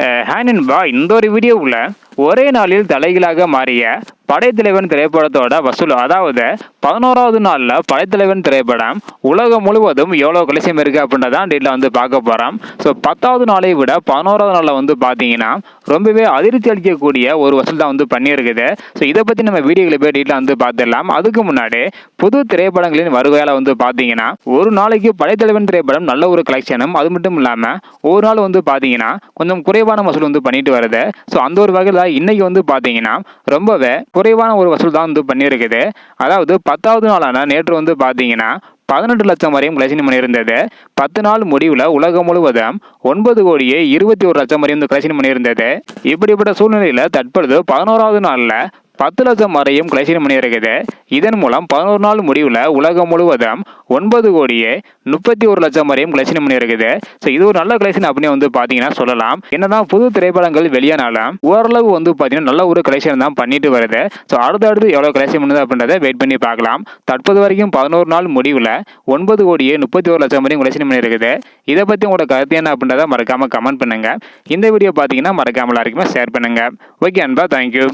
Eh, ஹேனன்பா இந்த ஒரு வீடியோவில் ஒரே நாளில் தலைகளாக மாறிய படைத்தலைவன் திரைப்படத்தோட வசூல். அதாவது பதினோராவது நாளில் படைத்தலைவன் திரைப்படம் உலகம் முழுவதும் எவ்வளோ கலசியம் இருக்குது அப்படின்றதான் டீட்டில் வந்து பார்க்க போகிறோம் ஸோ பத்தாவது நாளை விட பதினோராவது நாளில் வந்து பார்த்தீங்கன்னா ரொம்பவே அதிர்ச்சி அளிக்கக்கூடிய ஒரு வசூல் தான் வந்து பண்ணியிருக்குது. ஸோ இதை பற்றி நம்ம வீடியோக்களை போய் டீட்டில் வந்து பார்த்துடலாம். அதுக்கு முன்னாடி புது திரைப்படங்களின் வருகையால் வந்து பார்த்தீங்கன்னா ஒரு நாளைக்கு படைத்தலைவன் திரைப்படம் நல்ல ஒரு கலெக்ஷனும் அது மட்டும் இல்லாமல் ஒரு நாள் வந்து பார்த்தீங்கன்னா கொஞ்சம் குறைவான வசூல் வந்து பண்ணிட்டு வருது. ஸோ அந்த ஒரு வகையில் இன்னைக்கு வந்து பார்த்தீங்கன்னா ரொம்பவே குறைவான ஒரு வசூல் தான் வந்து பண்ணியிருக்குது அதாவது பத்தாவது நாளான நேற்று வந்து பார்த்தீங்கன்னா பதினெட்டு லட்சம் வரையும் கலெக்ஷன் பண்ணியிருந்தது. பத்து நாள் முடிவில் உலகம் முழுவதும் ஒன்பது கோடியே இருபத்தி ஒரு லட்சம் வரையும் வந்து கலெக்ஷன் பண்ணியிருந்தது. இப்படிப்பட்ட சூழ்நிலையில் தற்பொழுது பதினோராவது நாளில் பத்து லட்சம் வரையும் கலெக்ஷன் பண்ணியிருக்குது இதன் மூலம் பதினோரு நாள் முடிவில் உலகம் முழுவதும் ஒன்பது கோடியே முப்பத்தி ஒரு லட்சம் வரையும் கலெக்ஷன் பண்ணியிருக்குது ஸோ இது ஒரு நல்ல கலெக்ஷன் அப்படின்னு வந்து பார்த்தீங்கன்னா சொல்லலாம். என்னதான் புது திரைப்படங்கள் வெளியானாலும் ஓரளவு வந்து பார்த்தீங்கன்னா நல்ல ஒரு கலெக்ஷன் தான் பண்ணிட்டு வருது. ஸோ அடுத்தடுத்து எவ்வளோ கலெக்ஷன் பண்ணுது அப்படின்றத வெயிட் பண்ணி பார்க்கலாம். தற்போது வரைக்கும் பதினோரு நாள் முடிவில் ஒன்பது கோடியே முப்பத்தி ஒரு லட்சம் வரையும் கலெக்ஷன் பண்ணியிருக்குது இதை பற்றி உங்களோட கருத்து என்ன அப்படின்றத மறக்காமல் கமெண்ட் பண்ணுங்கள் இந்த வீடியோ பார்த்தீங்கன்னா மறக்காமல் எல்லாருக்குமே ஷேர் பண்ணுங்கள் ஓகே அன்பா தேங்க்யூ